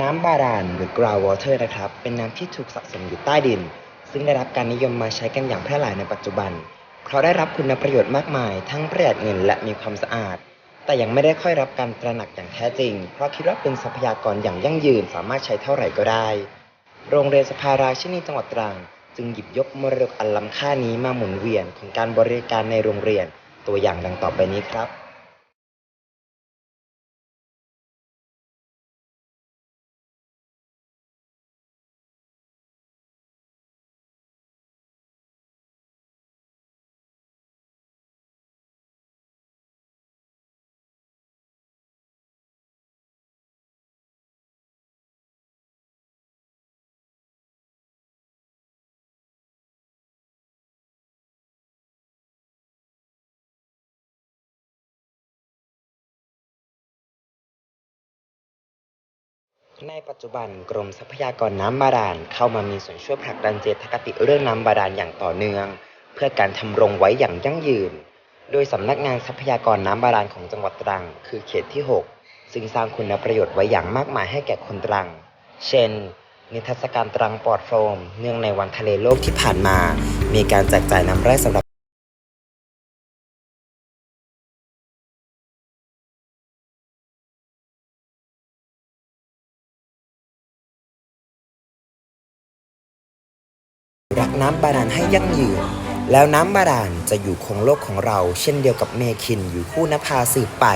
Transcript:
น้ำบาดาลหรือ ground water นะครับ เป็นน้ำที่ถูกสะสมอยู่ใต้ดิน ซึ่งได้รับการนิยมมาใช้กันอย่างแพร่หลายในปัจจุบัน เพราะได้รับคุณประโยชน์มากมาย ทั้งประหยัดเงินและมีความสะอาด แต่ยังไม่ได้ค่อยรับการตระหนักอย่างแท้จริง เพราะคิดว่าเป็นทรัพยากรอย่างยั่งยืนสามารถใช้เท่าไหร่ก็ได้ โรงเรียนสภาราชินีจังหวัดตรัง จึงหยิบยกมรดกอันล้ำค่านี้มาหมุนเวียนของการบริการในโรงเรียน ตัวอย่างดังต่อไปนี้ครับ ในปัจจุบันกรมทรัพยากรน้ำบาดาลเข้ามามีส่วนช่วยผลักดันเจตคติเรื่องน้ำบาดาลอย่างต่อเนื่อง เพื่อการทำรงไว้อย่างยั่งยืน โดยสำนักงานทรัพยากรน้ำบาดาลของจังหวัดตรัง คือเขตที่ 6 ซึ่งสร้างคุณประโยชน์ไว้อย่างมากมายให้แก่คนตรัง เช่น นิทรรศการตรังปลอดโฟม เนื่องในวันทะเลโลกที่ผ่านมา มีการแจกจ่ายน้ำแร่สำหรับ รักน้ำบาดาลให้ยั่งยืน แล้วน้ำบาดาลจะอยู่คงโลกของเรา เช่นเดียวกับเมคินอยู่คู่นภาสืบไป